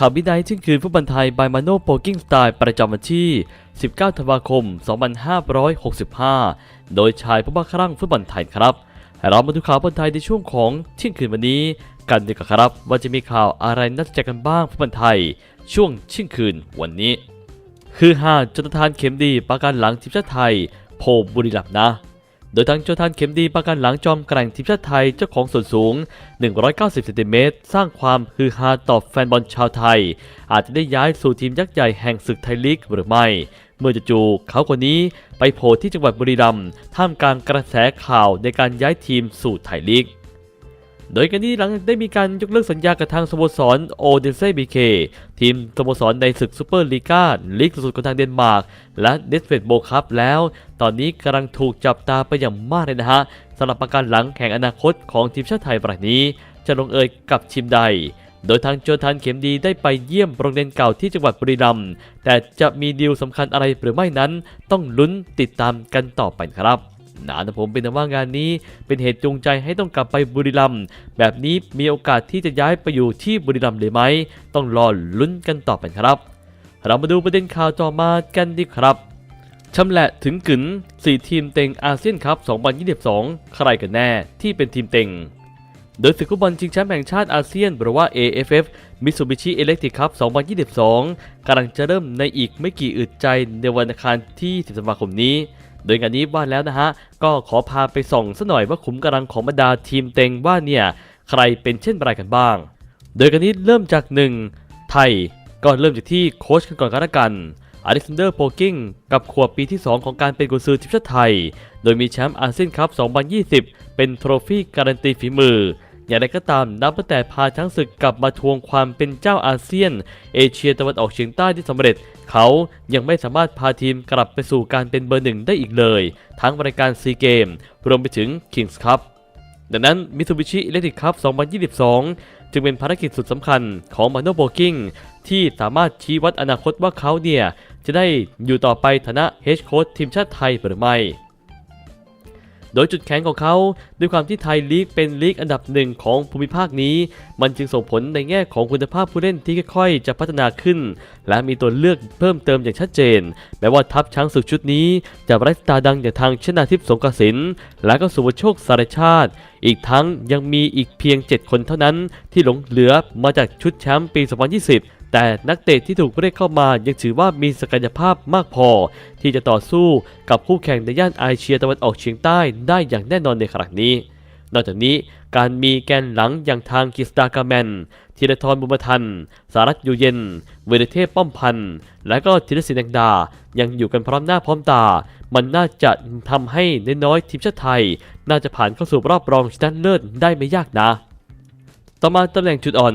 ข่าวบินายที่คืนฟุตบอลไทยบายมาโนโปกิ้งสไตล์ประจำวันที่ 19 ธันวาคม 2565 โดยชายผู้บ้าคลั่งฟุตบอลไทยครับ เรามาดูข่าวบอลไทยในช่วงของเที่ยงคืนวันนี้ กันดีกว่าครับว่าจะมีข่าวอะไรน่าสนใจกันบ้างฟุตบอลไทย ช่วงเที่ยงคืนวันนี้ คือหาจนทานเข็มดีประกันหลังทีมชาติไทย โพบุรีรัมย์นะ โดยทั้งโจทานเข็มดีประกันหลังจอมแกร่งทีมชาติไทยเจ้าของส่วนสูง 190เซนติเมตรสร้างความฮือฮาต่อแฟนบอลชาวไทย อาจจะได้ย้ายสู่ทีมยักษ์ใหญ่แห่งศึกไทยลีกหรือไม่ เมื่อจู่ๆเขาคนนี้ไปโผล่ที่จังหวัดบุรีรัมย์ท่ามกลางกระแสข่าวในการย้ายทีมสู่ไทยลีก โดยกันนี้หลังได้มีการยกเลิกสัญญากับทางสโมสรโอเดนเซ่บีเคทีมสโมสรในศึกซูเปอร์ลีกาลีกสุดของทางเดนมาร์ก และเดสเฟดโบคัพแล้ว ตอนนี้กำลังถูกจับตาไปอย่างมากเลยนะฮะสำหรับประกันหลังแข่งอนาคตของทีมชาติไทยปรายนี้ จะลงเอยกับทีมใดโดยทางโจทันเข็มดีได้ไปเยี่ยมโรงเรียนเก่าที่จังหวัดบุรีรัมย์แต่จะมีดีลสำคัญอะไรหรือไม่นั้น ต้องลุ้นติดตามกันต่อไปครับ นานะผมเป็นแต่ว่างานนี้เป็นเหตุจูงใจให้ต้องกลับไปบุรีรัมย์แบบนี้มีโอกาสที่จะย้ายไปอยู่ที่บุรีรัมย์หรือไม่ต้องรอลุ้นกันต่อไปครับ เรามาดูประเด็นข่าวต่อมากันดีครับชำแหละถึงกึน4 ทีมเต็งอาเซียนคัพ 2022 ใครกันแน่ที่เป็นทีมเต็ง โดยศึกฟุตบอลชิงแชมป์แห่งชาติอาเซียนหรือว่า AFF Mitsubishi Electric Cup 2022 กำลังจะเริ่มในอีกไม่กี่อึดใจในวันอังคารที่ 10 ธันวาคมนี้ โดยงานนี้ว่าแล้วนะฮะ ก็ขอพาไปส่องซะหน่อยว่าขุมกำลังของบรรดาทีมเต็งว่าเนี่ย ใครเป็นเช่นไรกันบ้าง โดยกันนี้เริ่มจาก 1 ไทยก็เริ่มจากที่โค้ชกันก่อนกันละกันอเล็กซานเดอร์โปกิ้งกับขวบปีที่ 2 ของการเป็นกุนซือทีมชาติไทย โดยมีแชมป์อาเซียนคัพ 2020 เป็นโทรฟี่การันตีฝีมือ อย่างไรก็ตามนับตั้งแต่พาช้างศึกกลับมาทวงความเป็นเจ้าอาเซียน เอเชียตะวันออกเฉียงใต้ที่สำเร็จ เขายังไม่สามารถพาทีมกลับไปสู่การเป็นเบอร์หนึ่งได้อีกเลย ทั้งรายการซีเกมรวมไปถึง Kings Cup ดังนั้น Mitsubishi Electric Cup 2022 จึงเป็นภารกิจสุดสำคัญของมาโนโบกิ้งที่สามารถชี้วัดอนาคตว่าเขาเนี่ย จะได้อยู่ต่อไปฐานะเฮดโค้ชทีมชาติไทยหรือไม่ โดยจุดแข็งของเขาด้วยความที่ไทยลีกเป็นลีกอันดับหนึ่งของภูมิภาคนี้ มันจึงส่งผลในแง่ของคุณภาพผู้เล่นที่ค่อยๆ จะพัฒนาขึ้น และมีตัวเลือกเพิ่มเติมอย่างชัดเจน แม้ว่าทัพช้างศึกชุดนี้จะไร้สตาร์ดังอย่างทางชนาทิพย์สงกระสินและก็สุวโชคสารชาติ อีกทั้งยังมีอีกเพียง 7 คนเท่านั้นที่หลงเหลือมาจากชุดแชมป์ปี 2020 แต่นักเตะที่ถูกเรียกเข้ามายังถือว่ามีศักยภาพมากพอ ที่จะต่อสู้กับคู่แข่งในย่านไอเชียตะวันออกเฉียงใต้ได้อย่างแน่นอนในครั้งนี้ นอกจากนี้การมีแกนหลังอย่างทางกิสตากาแมนธีรทรบุญมาทัน สารัตอยู่เย็น เวเดเทพป้อมพันธ์ และก็ธีรศิลป์แดงดา ยังอยู่กันพร้อมหน้าพร้อมตา มันน่าจะทำให้น้อยๆทีมชาติไทย น่าจะผ่านเข้าสู่รอบรองชนะเลิศได้ไม่ยากนะ ต่อมาตำแหน่งจุดอ่อน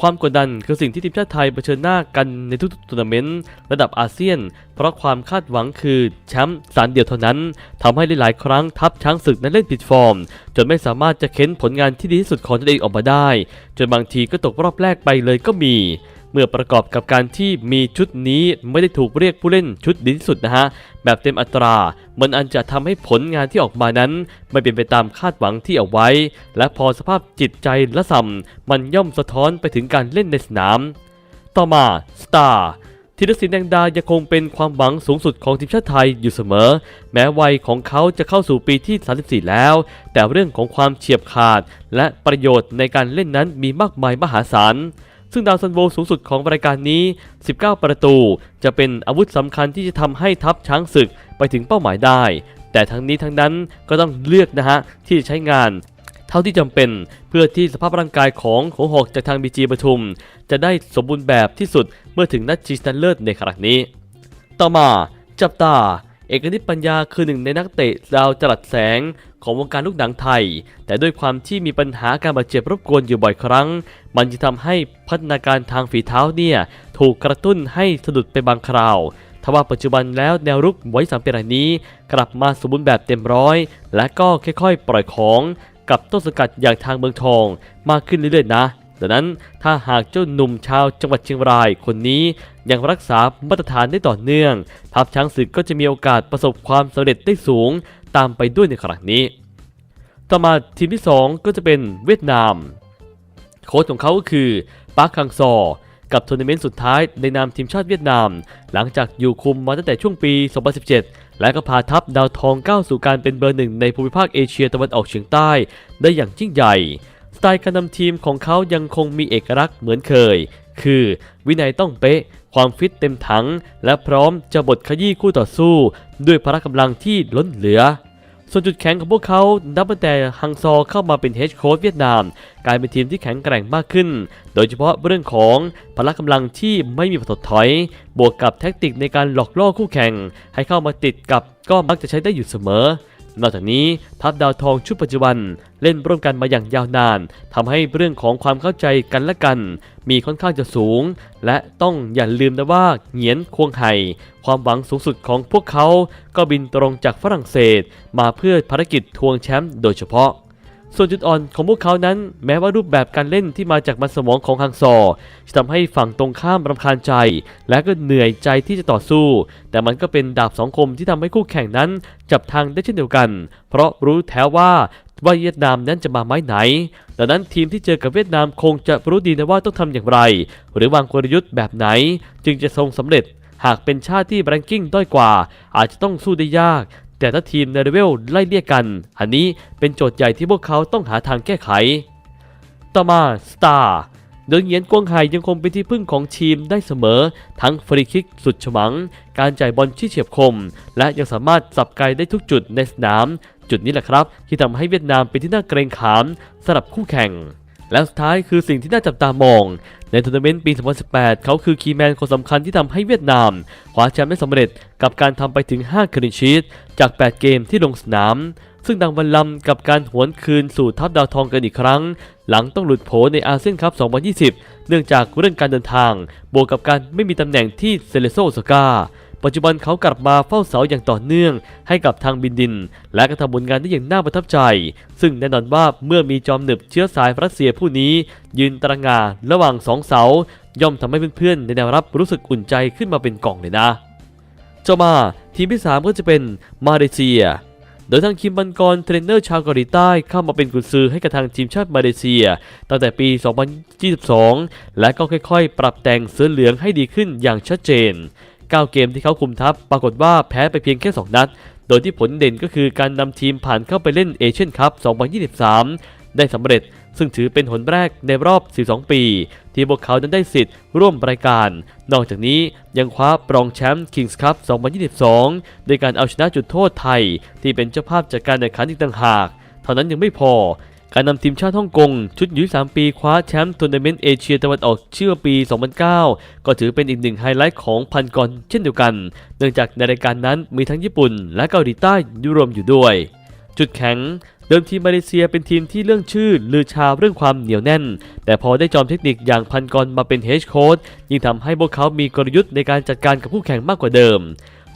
ความกดดันคือสิ่งที่ทีมชาติไทยเผชิญหน้ากันในทุกๆทัวร์นาเมนต์ระดับอาเซียน เพราะความคาดหวังคือแชมป์สารเดียวเท่านั้นทำให้หลายๆครั้งทัพช้างศึกนั้นเล่นผิดฟอร์ม จนไม่สามารถจะเค้นผลงานที่ดีที่สุดของตัวเองออกมาได้ จนบางทีก็ตกรอบแรกไปเลยก็มี มื่อประกอบกับการที่มีชุดนี้ไม่ได้ถูกเรียกผู้เล่นชุดดีที่สุดนะฮะ แบบเต็มอัตรา มันอันจะทำให้ผลงานที่ออกมานั้น ไม่เป็นไปตามคาดหวังที่เอาไว้ และพอสภาพจิตใจละส่ำมันย่อมสะท้อนไปถึงการเล่นในสนาม ต่อมาสตาร์ธีรศิลป์แดงดายังคงเป็นความหวังสูงสุดของทีมชาติไทยอยู่เสมอ แม้วัยของเขาจะเข้าสู่ปีที่ 34 แล้ว แต่เรื่องของความเฉียบขาด และประโยชน์ในการเล่นนั้นมีมากมายมหาศาล ซึ่งดาวซันโวสูงสุดของรายการนี้ 19 ประตู จะเป็นอาวุธสำคัญที่จะทำให้ทัพช้างศึกไปถึงเป้าหมายได้ แต่ทั้งนี้ทั้งนั้นก็ต้องเลือกนะฮะที่จะใช้งานเท่าที่จำเป็นเพื่อที่สภาพร่างกายของหัวหอกจากทางบีจีปทุม จะได้สมบูรณ์แบบที่สุดเมื่อถึงนัดชิงชนะเลิศในครั้งนี้ ต่อมาจับตา เอกนิตปัญญาคือหนึ่งในนักเตะดาวจรัสแสงของวงการลูกหนังไทย แต่ด้วยความที่มีปัญหาการบาดเจ็บรบกวนอยู่บ่อยครั้ง มันจะทำให้พัฒนาการทางฝีเท้าเนี่ยถูกกระตุ้นให้สะดุดไปบางคราวทว่าปัจจุบันแล้วแนวรุกไว้สามปีรายนี้ กลับมาสมบูรณ์แบบเต็มร้อย และก็ค่อยๆ ปล่อยของกับต้นสกัดอย่างทางเมืองทอง มากขึ้นเรื่อยๆนะ ดังนั้นถ้าหากเจ้าหนุ่มชาวจังหวัดเชียงรายคนนี้ยังรักษามาตรฐานได้ต่อเนื่องทัพช้างศึกก็จะมีโอกาสประสบความสำเร็จได้สูงตามไปด้วยในครั้งนี้ ต่อมาทีมที่ 2 ก็จะเป็นเวียดนาม โค้ชของเขาก็คือปาร์คคังซอกับทัวร์นาเมนต์สุดท้ายในนามทีมชาติเวียดนาม หลังจากอยู่คุมมาตั้งแต่ช่วงปี 2017 และก็พาทัพดาวทองก้าวสู่การเป็นเบอร์หนึ่งในภูมิภาคเอเชียตะวันออกเฉียงใต้ได้อย่างยิ่งใหญ่ สไตล์การนำทีมของเขายังคงมีเอกลักษณ์เหมือนเคย คือวินัยต้องเป๊ะ ความฟิตเต็มถัง และพร้อมจะบดขยี้คู่ต่อสู้ ด้วยพละกำลังที่ล้นเหลือ ส่วนจุดแข็งของพวกเขานับตั้งแต่ฮังซอเข้ามาเป็นเฮดโค้ชเวียดนาม กลายเป็นทีมที่แข็งแกร่งมากขึ้น โดยเฉพาะเรื่องของพละกำลังที่ไม่มีถดถอย บวกกับแท็กติกในการหลอกล่อคู่แข่ง ให้เข้ามาติดกับก็มักจะใช้ได้อยู่เสมอ นอกจากนี้ทัพดาวทองชุดปัจจุบันเล่นร่วมกันมาอย่างยาวนานทำให้เรื่องของความเข้าใจกันและกัน มีค่อนข้างจะสูง และต้องอย่าลืมนะว่าเหงียนควงไห่ความหวังสูงสุดของพวกเขา ก็บินตรงจากฝรั่งเศส มาเพื่อภารกิจทวงแชมป์โดยเฉพาะ ส่วนจุดอ่อนของพวกเขานั้น แม้ว่ารูปแบบการเล่นที่มาจากมันสมองของฮังซอ จะทำให้ฝั่งตรงข้ามรำคาญใจ และก็เหนื่อยใจที่จะต่อสู้ แต่มันก็เป็นดาบสองคมที่ทำให้คู่แข่งนั้นจับทางได้เช่นเดียวกัน เพราะรู้แท้ว่าว่าเวียดนามนั้นจะมาไม้ไหน ดังนั้นทีมที่เจอกับเวียดนามคงจะรู้ดีนะว่าต้องทำอย่างไร หรือวางกลยุทธ์แบบไหน จึงจะทรงสำเร็จ หากเป็นชาติที่แรงกิ้งด้อยกว่า อาจจะต้องสู้ได้ยาก แต่ถ้าทีมในเลเวลไล่เลี่ยกัน อันนี้เป็นโจทย์ใหญ่ที่พวกเขาต้องหาทางแก้ไข ต่อมาสตาร์โดยเหงียนกวงไห่ยังคงเป็นที่พึ่งของทีมได้เสมอ ทั้งฟรีคิกสุดฉมัง การจ่ายบอลที่เฉียบคม และยังสามารถสับไกลได้ทุกจุดในสนาม จุดนี้แหละครับ ที่ทำให้เวียดนามเป็นที่น่าเกรงขามสำหรับคู่แข่ง และสุดท้ายคือสิ่งที่น่าจับตามอง ในทัวร์นาเมนต์ปี 2018 เขาคือคีย์แมนคนสำคัญที่ทำให้เวียดนาม คว้าแชมป์ได้สำเร็จกับการทำไปถึง 5คลินชีตจาก 8 เกมที่ลงสนาม ซึ่งดังบันลำกับการหวนคืนสู่ทัพดาวทองกันอีกครั้ง หลังต้องหลุดโผในอาเซียนคัพ 2020 เนื่องจากเรื่องการเดินทาง บวกกับการไม่มีตำแหน่งที่เซเลโซโซกา ปัจจุบันเขากลับมาเฝ้าเสาอย่างต่อเนื่อง ให้กับทางบินดิน และก็ทำผลงานได้อย่างน่าประทับใจ ซึ่งแน่นอนว่าเมื่อมีจอมหนึบเชื้อสายรัสเซียผู้นี้ ยืนตระงานระหว่างสองเสา ย่อมทำให้เพื่อนๆในแนวรับรู้สึกอุ่นใจขึ้นมาเป็นกล่องเลยนะต่อมาทีมที่ 3 ก็จะเป็นมาเลเซียโดยทางคิมบันกรเทรนเนอร์ชาวเกาหลีใต้เข้ามาเป็นกุญซือให้กับทางทีมชาติมาเลเซีย ตั้งแต่ปี 2022 และก็ค่อยๆ ปรับแต่งเสื้อเหลืองให้ดีขึ้นอย่างชัดเจน 9 เกมที่เขาคุมทัพปรากฏว่าแพ้ไปเพียงแค่ 2 นัด โดยที่ผลเด่นก็คือการนำทีมผ่านเข้าไปเล่นเอเชียนคัพ 2023 ได้สำเร็จ ซึ่งถือเป็นหนแรกในรอบ 12 ปี ที่พวกเขานั้นได้สิทธิ์ร่วมรายการ นอกจากนี้ยังคว้าปรองแชมป์ Kings Cup 2022 โดยการเอาชนะจุดโทษไทย ที่เป็นเจ้าภาพจากการแข่งขันอีกต่างหาก เท่านั้นยังไม่พอ การนำทีมชาติฮ่องกง ชุดอายุ3ปีคว้าแชมป์ทัวร์นาเมนต์เอเชียตะวันออกเชื่อปี 2009 ก็ถือเป็นอีกหนึ่งไฮไลท์ของพันกรเช่นเดียวกัน เนื่องจากในรายการนั้นมีทั้งญี่ปุ่น และเกาหลีใต้ยู่รวมอยู่ด้วย จุดแข็งเดิมทีมมาเลเซียเป็นทีมที่เรื่องชื่อลือชาเรื่องความเหนียวแน่น แต่พอได้จอมเทคนิคอย่างพันกรมาเป็นเฮดโค้ชยิ่งทำให้พวกเขามีกลยุทธ์ในการจัดการกับคู่แข่งมากกว่าเดิม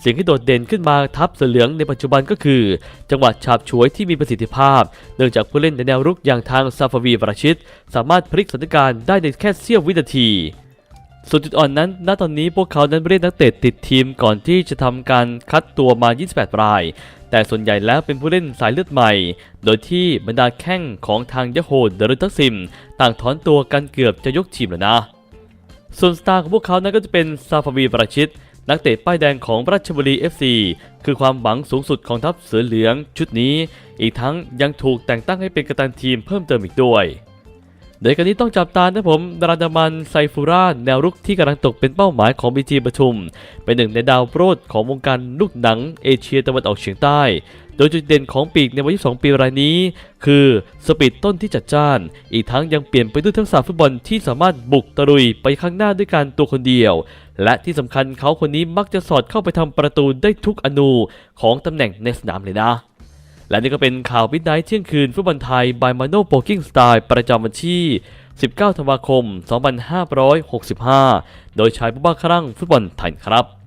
สิ่งที่โดดเด่นขึ้นมาทับเสือเหลืองในปัจจุบันก็คือ จังหวะฉาบฉวยที่มีประสิทธิภาพ เนื่องจากผู้เล่นในแนวรุกอย่างทางซาฟาวีวราชิต สามารถพลิกสถานการณ์ได้ในแค่เสี้ยววินาทีส่วนจุดอ่อนนั้น ณ ตอนนี้พวกเขานั้นไม่ได้นักเตะติดทีมก่อนที่จะทำการคัดตัวมา 28 ราย แต่ส่วนใหญ่แล้วเป็นผู้เล่นสายเลือดใหม่ โดยที่บรรดาแข้งของทางยะโฮเดรุทักซิม ต่างถอนตัวกันเกือบจะยกทีมแล้วนะ ส่วนสตาร์ของพวกเขานั้นก็จะเป็นซาฟาวีประชิต นักเตะป้ายแดงของราชบุรี FC คือความหวังสูงสุดของทัพเสือเหลืองชุดนี้ อีกทั้งยังถูกแต่งตั้งให้เป็นกัปตันทีมเพิ่มเติมอีกด้วย โดยการนี้ต้องจับตานะผมดาราดามันไซฟูราแนวรุกที่กำลังตกเป็นเป้าหมายของบีจีปทุม เป็นหนึ่งในดาวโปรดของวงการลูกหนังเอเชียตะวันออกเฉียงใต้ โดยจุดเด่นของปีกในวัย 22 ปีรายนี้ คือสปีดต้นที่จัดจ้าน อีกทั้งยังเปลี่ยนไปด้วยทักษะฟุตบอลที่สามารถบุกตะลุยไปข้างหน้าด้วยการตัวคนเดียว และที่สำคัญเขาคนนี้มักจะสอดเข้าไปทำประตูได้ทุกอนูของตำแหน่งในสนามเลยนะ และนี่ก็เป็นข่าวมิดไนท์เที่ยงคืนฟุตบอลไทยบายมาโนโปกิ้งสไตล์ประจำวันที่ 19 ธันวาคม 2565 โดยชายผู้บ้าครั่งฟุตบอลไทยครับ